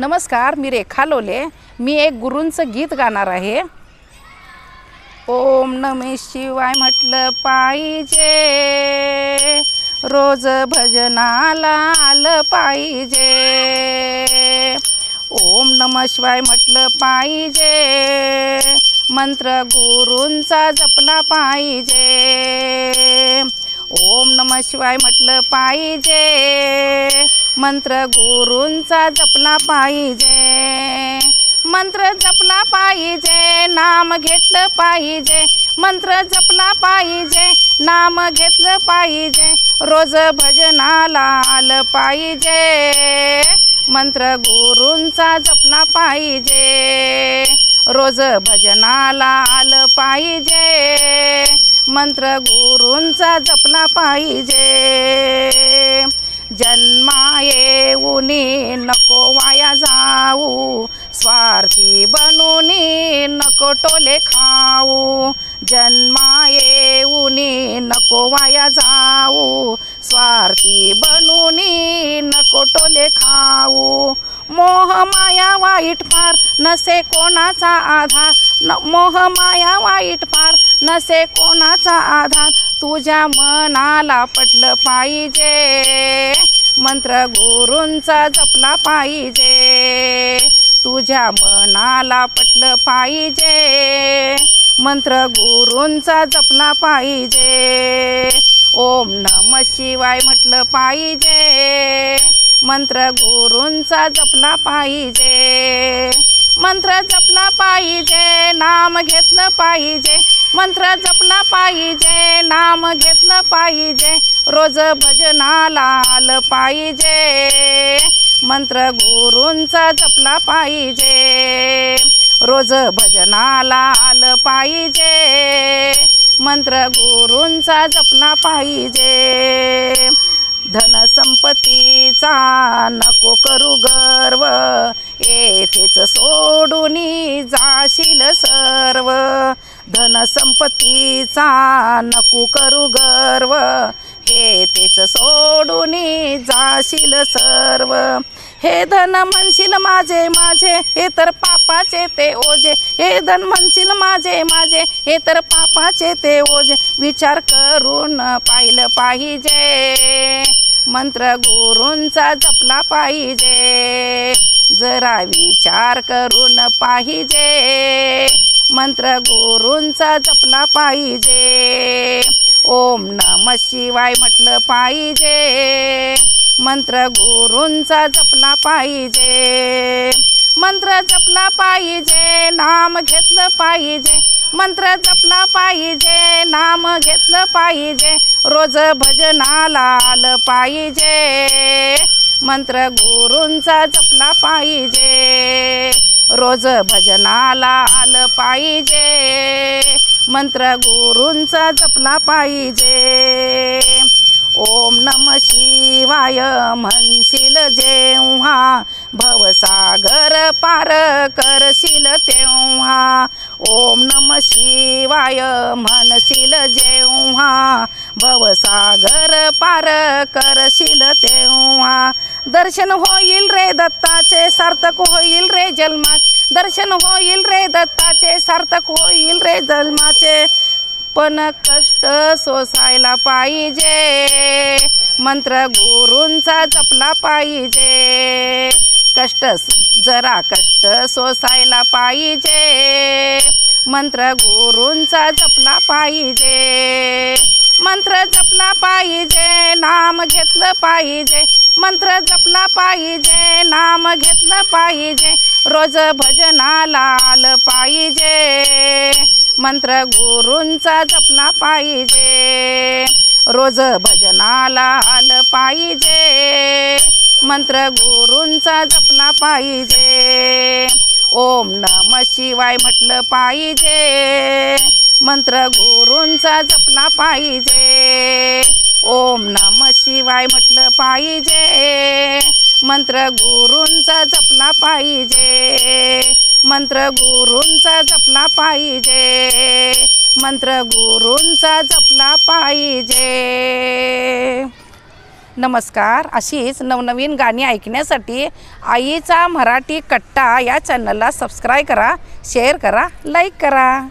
नमस्कार मी रेखा लोले. मी एक गुरूंचं गीत गाणार आहे. ओम नमे शिवाय म्हटलं पाहिजे. रोज भजनाला आलं पाहिजे. ओम नम शिवाय म्हटलं पाहिजे. मंत्र गुरूंचा जपला पाहिजे. ओम नम शिवाय म्हटलं पाहिजे. मंत्र गुरूंचा जपला पाहिजे. मंत्र जपला पाहिजे नाम घेतलं पाहिजे. मंत्र जपला पाहिजे नाम घेतलं पाहिजे. रोज भजनाला आलं पाहिजे. मंत्र गुरूंचा जपला पाहिजे. रोज भजनाला आलं पाहिजे. मंत्र गुरूंचा जपला पाहिजे. जन्मा येऊनी नको वाया जाऊ. स्वार्थी बनूनी नको टोले खाऊ. जन्मा येऊनी नको वाया जाऊ. स्वार्थी बनूनी नको टोले खाऊ. मोह माया वाईट पार नसे कोणाचा आधार. न मोह माया वाईट पार नसे कोणाचा आधार. तुझ्या मनाला पटलं पाहिजे. मंत्र गुरूंचा जपला पाहिजे. तुझ्या मनाला पटलं पाहिजे. मंत्र गुरूंचा जपला पाहिजे. ओम नम शिवाय म्हटलं पाहिजे. मंत्र गुरूंचा जपला पाहिजे. मंत्र जपला पाहिजे नाम घेतलं पाहिजे. मंत्र जपला पाहिजे नाम घेतलं पाहिजे. रोज भजनाला आलं पाहिजे. मंत्र गुरूंचा जपला पाहिजे. रोज भजनाला आलं पाहिजे. मंत्र गुरूंचा जपला पाहिजे. धनसंपत्तीचा नको करू गर्व. येथेच सोडून जाशील सर्व. धनसंपत्तीचा नको करू गर्व. येथेच सोडून जाशील सर्व. हे धन म्हणशील माझे माझे हे तर पापाचे ते ओझे. हे धन म्हणशील माझे माझे हे तर पापाचे ते ओझे. विचार करून पाहिलं पाहिजे. मंत्र गुरूंचा जपला पाहिजे. जरा विचार करून पाहिजे. मंत्र गुरूंचा जपला पाहिजे. ओम नम शिवाय म्हटलं पाहिजे. मंत्र गुरूंचा जपला पाहिजे. मंत्र जपला पाहिजे नाम घेतलं पाहिजे. मंत्र जपला पाहिजे नाम घेतलं पाहिजे रोज भजनाला आलं पाहिजे. मंत्र गुरूंचा जपला पाहिजे रोज भजनाला आलं पाहिजे. मंत्र गुरूंचा जपला पाहिजे. ओम नम शिवाय म्हणशील जेव्हा भवसागर पार करशील तेव्हा. ओम नम शिवाय म्हणशील जेव्हा भवसागर पार करशील तेव्हा. दर्शन होईल रे दत्ताचे सार्थक होईल रे जन्मा दर्शन होईल रे दत्ताचे सार्थक होईल रे जन्माचे. पण कष्ट सोसायला पाहिजे. मंत्र गुरूंचा जपला पाहिजे. कष्ट जरा कष्ट सोसायला पाहिजे. मंत्र गुरूंचा जपला पाहिजे. मंत्र जपला पाहिजे नाम घेतलं पाहिजे. मंत्र जपला पाहिजे नाम घेतलं पाहिजे. रोज भजनाला आलं पाहिजे. मंत्र गुरूंचा जपला पाहिजे. रोज भजनाला आलं पाहिजे. मंत्र गुरूंचा जपला पाहिजे. ओम नम शिवाय म्हटलं पाहिजे. मंत्र गुरूंचा जपला पाहिजे. ओम नम शिवाय म्हटलं पाहिजे. मंत्र गुरूंचा जपला पाहिजे. मंत्र गुरूंचा जपला पाहिजे. मंत्र गुरूंचा जपला पाहिजे. नमस्कार अशीच नवनवीन गाणी ऐकण्यासाठी आईचा मराठी कट्टा या चॅनलला सबस्क्राईब करा शेअर करा लाईक करा.